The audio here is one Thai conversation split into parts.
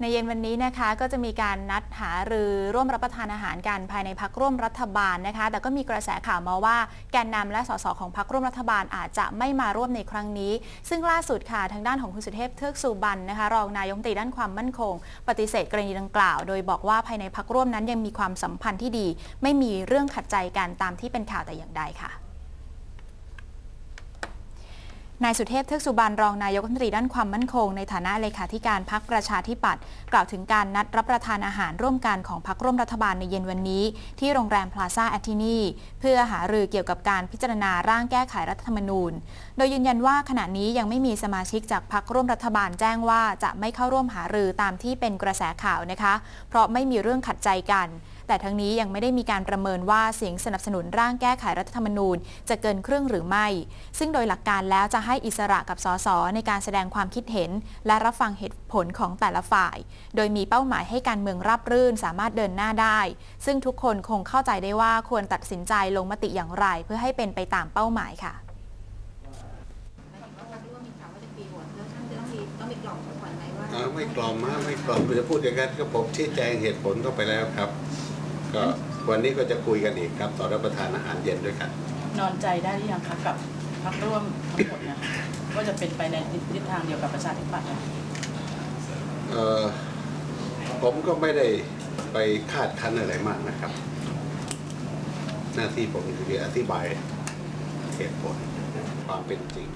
ในเย็นวันนี้นะคะก็จะมีการนัดหารือร่วมรับประทานอาหารกันภายในพักร่วมรัฐบาลนะคะ แต่ก็มีกระแสข่าวมาว่าแกนนำและสสของพักร่วมรัฐบาลอาจจะไม่มาร่วมในครั้งนี้ ซึ่งล่าสุดค่ะทางด้านของคุณสุเทพเทือกสุบรรณนะคะรองนายกตีด้านความมั่นคง ปฏิเสธกรณีดังกล่าว โดยบอกว่าภายในพักร่วมนั้นยังมีความสัมพันธ์ที่ดี ไม่มีเรื่องขัดใจกันตามที่เป็นข่าวแต่อย่างใดค่ะ นายสุเทพเทือกสุบรรณรองนายกรัฐมนตรีด้านความมั่นคง ในฐานะเลขาธิการพักประชาธิปัตย์กล่าวถึงการนัดรับประทานอาหารร่วมกันของพักร่วมรัฐบาลในเย็นวันนี้ ที่โรงแรมพลาซ่าแอทินีเพื่อหารือเกี่ยวกับการพิจารณาร่างแก้ไขรัฐธรรมนูญ โดยยืนยันว่าขณะนี้ยังไม่มีสมาชิกจากพักร่วมรัฐบาลแจ้งว่าจะไม่เข้าร่วมหารือตามที่เป็นกระแสข่าวนะคะ เพราะไม่มีเรื่องขัดใจกัน แต่ทั้งนี้ยังไม่ได้มีการประเมินว่าเสียงสนับสนุนร่างแก้ไขรัฐธรรมนูญ จะเกินครึ่งหรือไม่ ซึ่งโดยหลักการแล้วจะให้อิสระกับสสในการแสดงความคิดเห็น และรับฟังเหตุผลของแต่ละฝ่าย โดยมีเป้าหมายให้การเมืองราบรื่นสามารถเดินหน้าได้ ซึ่งทุกคนคงเข้าใจได้ว่าควรตัดสินใจลงมติอย่างไร เพื่อให้เป็นไปตามเป้าหมายค่ะไม่กล่อมฮะไม่กล่อมจะพูดอย่างนั้นก็ผมชี้แจงเหตุผลเข้าไปแล้วครับ ก็วันนี้ก็จะคุยกันอีกครับ ต่อรับประทานอาหารเย็นด้วยกัน นอนใจได้หรือยังคะกับพรรคร่วมทั้งหมดเนะคะว่าจะเป็นไปในทิศทางเดียวกับประชาธิปัตย์ไหมเอ่อผมก็ไม่ได้ไปคาดคั้นอะไรมากนะครับ หน้าที่ผมคืออธิบายเหตุผลความเป็นจริง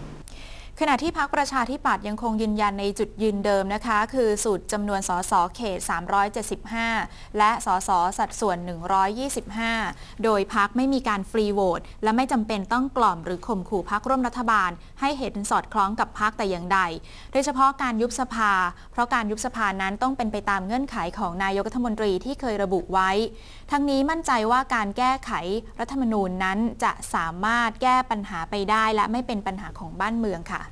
ขณะที่พักประชาธิปัตย์ยังคงยืนยันในจุดยืนเดิมนะคะ คือสูตรจำนวนสสเขต 375 และสสสัดส่วน 125 โดยพักไม่มีการฟรีโหวตและไม่จำเป็นต้องกล่อมหรือข่มขู่พักร่วมรัฐบาล ให้เห็นสอดคล้องกับพักแต่อย่างใด โดยเฉพาะการยุบสภา เพราะการยุบสภานั้นต้องเป็นไปตามเงื่อนไขของนายกรัฐมนตรีที่เคยระบุไว้ ทั้งนี้มั่นใจว่าการแก้ไขรัฐธรรมนูญนั้นจะสามารถแก้ปัญหาไปได้และไม่เป็นปัญหาของบ้านเมืองค่ะ